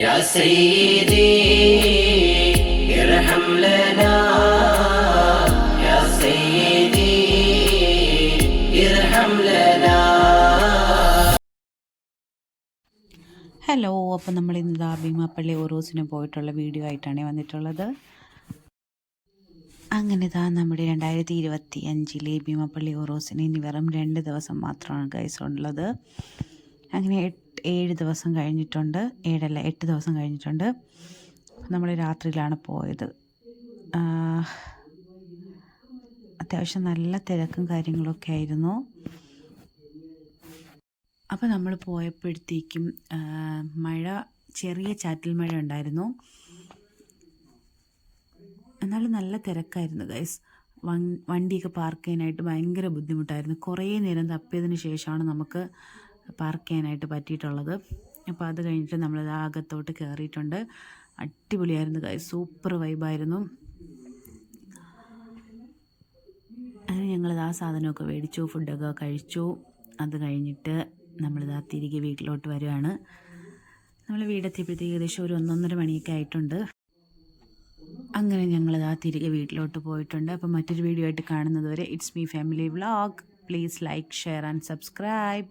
يا سيدي ارحم لنا يا سيدي ارحم لنا hello അപ്പോൾ നമ്മൾ ഇന്ന് ദാ ഭീമാപ്പള്ളി ഓറോസിന് പോയിട്ടുള്ള വീഡിയോ ആയിട്ടാണ് വന്നിട്ടുള്ളത് അങ്ങനെ ദാ നമ്മുടെ രണ്ടായിരത്തി ഇരുപത്തി അഞ്ചിലെ ഭീമാപ്പള്ളി ഓറോസിന് ഇനി വെറും രണ്ട് ദിവസം മാത്രമാണ് ഗൈസ് ഉള്ളത് അങ്ങനെ എട്ട് ഏഴ് ദിവസം കഴിഞ്ഞിട്ടുണ്ട്. ഏഴല്ല എട്ട് ദിവസം കഴിഞ്ഞിട്ടുണ്ട്. നമ്മൾ രാത്രിയിലാണ് പോയത്. അത്യാവശ്യം നല്ല തിരക്കും കാര്യങ്ങളൊക്കെ ആയിരുന്നു. അപ്പോൾ നമ്മൾ പോയപ്പോഴത്തേക്കും മഴ ചെറിയ ചാറ്റൽ മഴ ഉണ്ടായിരുന്നു. എന്നാലും നല്ല തിരക്കായിരുന്നു ഗൈസ് വണ്ടിയൊക്കെ പാർക്ക് ചെയ്യാനായിട്ട് ഭയങ്കര ബുദ്ധിമുട്ടായിരുന്നു. കുറേ നേരം തപ്പിയതിന് ശേഷമാണ് നമുക്ക് പാർക്ക് ചെയ്യാനായിട്ട് പറ്റിയിട്ടുള്ളത്. അപ്പോൾ അത് കഴിഞ്ഞിട്ട് നമ്മൾ അകത്തോട്ട് കയറിയിട്ടുണ്ട്. അടിപൊളിയായിരുന്നു സൂപ്പർ വൈബായിരുന്നു അങ്ങനെ ഞങ്ങളിത് ആ സാധനമൊക്കെ മേടിച്ചു ഫുഡൊക്കെ കഴിച്ചു. അത് കഴിഞ്ഞിട്ട് നമ്മളിതാ തിരികെ വീട്ടിലോട്ട് വരുവാണ്. നമ്മൾ വീടെത്തിയപ്പോഴത്തേക്ക് ഏകദേശം ഒരു ഒന്നൊന്നര മണിയൊക്കെ ആയിട്ടുണ്ട്. അങ്ങനെ ഞങ്ങളിതാ തിരികെ വീട്ടിലോട്ട് പോയിട്ടുണ്ട്. അപ്പോൾ മറ്റൊരു വീഡിയോ ആയിട്ട് കാണുന്നത് വരെ it's me family vlog please like share and subscribe